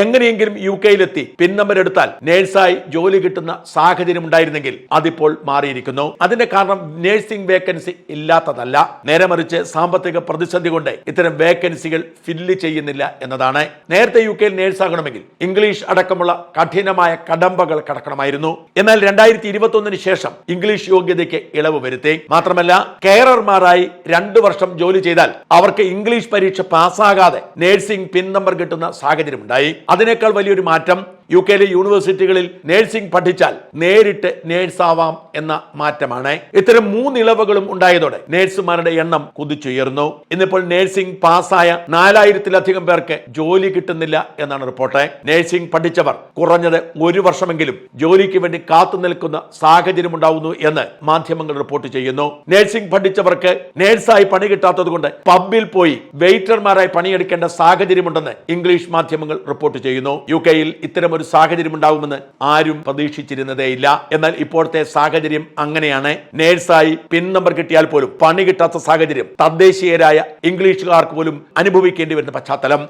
എങ്ങനെയെങ്കിലും U കെയിലെത്തി pin number എടുത്താൽ നേഴ്സായി ജോലി കിട്ടുന്ന സാഹചര്യം ഉണ്ടായിരുന്നെങ്കിൽ അതിപ്പോൾ മാറിയിരിക്കുന്നു. അതിന്റെ കാരണം നേഴ്സിംഗ് വേക്കൻസി ഇല്ലാത്തതല്ല. നേരെ മറിച്ച് സാമ്പത്തിക പ്രതിസന്ധി കൊണ്ട് ഇത്തരം വേക്കൻസികൾ ഫില്ല് ചെയ്യുന്നില്ല എന്നതാണ്. നേരത്തെ യു കെയിൽ നേഴ്സ് ആകണമെങ്കിൽ ഇംഗ്ലീഷ് അടക്കമുള്ള കഠിനമായ കടമ്പകൾ കടക്കണമായിരുന്നു. എന്നാൽ രണ്ടായിരത്തി ഇരുപത്തി ഒന്നിന് ശേഷം ഇംഗ്ലീഷ് യോഗ്യതയ്ക്ക് ഇളവ് വരുത്തി. മാത്രമല്ല കെയറർമാരായി രണ്ടു വർഷം ജോലി ചെയ്താൽ അവർക്ക് ഇംഗ്ലീഷ് പരീക്ഷ പാസ്സാകാതെ നേഴ്സിംഗ് പിൻ നമ്പർ കിട്ടുന്ന സാഹചര്യം ഉണ്ടായി അതിനേക്കാൾ വലിയൊരു മാറ്റം യു കെയിലെ യൂണിവേഴ്സിറ്റികളിൽ നേഴ്സിംഗ് പഠിച്ചാൽ നേരിട്ട് നേഴ്സ് ആവാം എന്ന മാറ്റമാണ്. ഇത്തരം മൂന്ന് ഇളവുകളും ഉണ്ടായതോടെ നേഴ്സുമാരുടെ എണ്ണം കുതിച്ചുയർന്നു. ഇന്നിപ്പോൾ നേഴ്സിംഗ് പാസ്സായ നാലായിരത്തിലധികം പേർക്ക് ജോലി കിട്ടുന്നില്ല എന്നാണ് റിപ്പോർട്ട്. നേഴ്സിംഗ് പഠിച്ചവർ കുറഞ്ഞത് ഒരു വർഷമെങ്കിലും ജോലിക്ക് വേണ്ടി കാത്തു നിൽക്കുന്ന സാഹചര്യം ഉണ്ടാവുന്നു എന്ന് മാധ്യമങ്ങൾ റിപ്പോർട്ട് ചെയ്യുന്നു. നേഴ്സിംഗ് പഠിച്ചവർക്ക് നേഴ്സായി പണി കിട്ടാത്തത് കൊണ്ട് പബ്ബിൽ പോയി വെയിറ്റർമാരായി പണിയെടുക്കേണ്ട സാഹചര്യമുണ്ടെന്ന് ഇംഗ്ലീഷ് മാധ്യമങ്ങൾ റിപ്പോർട്ട് ചെയ്യുന്നു. യു കെയിൽ ഇത്തരമൊരു സാഹചര്യം ഉണ്ടാകുമെന്ന് ആരും പ്രതീക്ഷിച്ചിരുന്നതേയില്ല എന്നാൽ ഇപ്പോഴത്തെ സാഹചര്യം അങ്ങനെയാണ്. നേഴ്സായി പിൻ നമ്പർ കിട്ടിയാൽ പോലും പണി കിട്ടാത്ത സാഹചര്യം തദ്ദേശീയരായ ഇംഗ്ലീഷുകാർക്ക് പോലും അനുഭവിക്കേണ്ടി വരുന്ന പശ്ചാത്തലം.